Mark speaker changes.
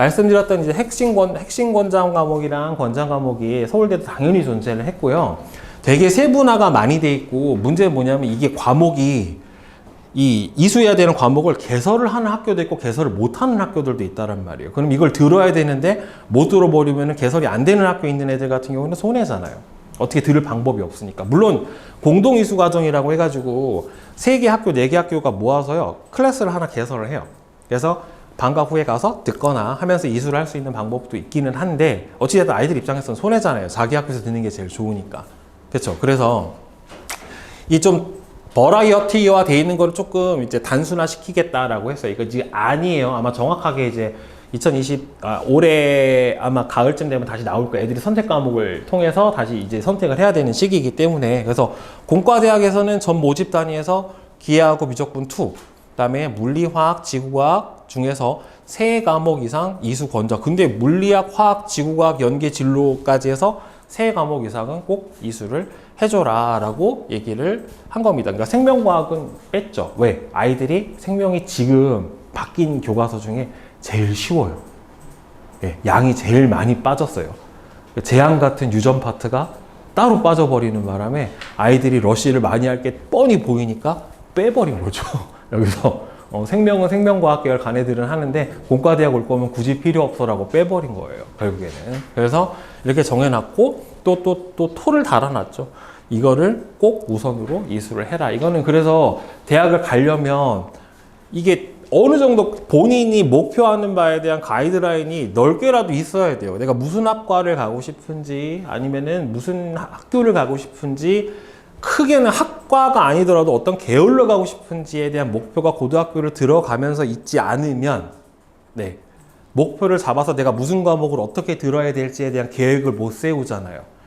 Speaker 1: 말씀드렸던 이제 핵심 권 핵심 권장 과목이랑 권장 과목이 서울대도 당연히 존재를 했고요. 되게 세분화가 많이 돼 있고 문제는 뭐냐면 이게 과목이 이 이수해야 되는 과목을 개설을 하는 학교도 있고 개설을 못 하는 학교들도 있다란 말이에요. 그럼 이걸 들어야 되는데 못 들어버리면 개설이 안 되는 학교에 있는 애들 같은 경우는 손해잖아요. 어떻게 들을 방법이 없으니까. 물론 공동 이수 과정이라고 해가지고 세 개 학교, 네 개 학교가 모아서요 클래스를 하나 개설을 해요. 그래서 방과 후에 가서 듣거나 하면서 이수를 할 수 있는 방법도 있기는 한데 어찌됐든 아이들 입장에서는 손해잖아요. 자기 학교에서 듣는 게 제일 좋으니까. 그렇죠. 그래서 이 좀 버라이어티화 돼 있는 거를 조금 이제 단순화 시키겠다라고 했어요. 이거 이제 아니에요. 아마 정확하게 이제 2020 아, 올해 아마 가을쯤 되면 다시 나올 거예요. 애들이 선택 과목을 통해서 다시 이제 선택을 해야 되는 시기이기 때문에 그래서 공과대학에서는 전 모집 단위에서 기하하고 미적분 2, 그다음에 물리화학, 지구과학 중에서 세 과목 이상 이수 권장. 근데 물리학, 화학, 지구과학, 연계 진로까지 해서 세 과목 이상은 꼭 이수를 해줘라라고 얘기를 한 겁니다. 그러니까 생명과학은 뺐죠. 왜? 아이들이 생명이 지금 바뀐 교과서 중에 제일 쉬워요. 예, 양이 제일 많이 빠졌어요. 재앙 같은 유전 파트가 따로 빠져버리는 바람에 아이들이 러쉬를 많이 할 게 뻔히 보이니까 빼버린 거죠. 여기서 어, 생명은 생명과학 계열 간 애들은 하는데 공과대학 올 거면 굳이 필요 없어라고 빼버린 거예요. 결국에는. 그래서 이렇게 정해놨고 또 또 또 토를 달아놨죠. 이거를 꼭 우선으로 이수를 해라. 이거는 그래서 대학을 가려면 이게 어느 정도 본인이 목표하는 바에 대한 가이드라인이 넓게라도 있어야 돼요. 내가 무슨 학과를 가고 싶은지 아니면은 무슨 학교를 가고 싶은지 크게는 학과가 아니더라도 어떤 계열로 가고 싶은지에 대한 목표가 고등학교를 들어가면서 있지 않으면 네. 목표를 잡아서 내가 무슨 과목을 어떻게 들어야 될지에 대한 계획을 못 세우잖아요.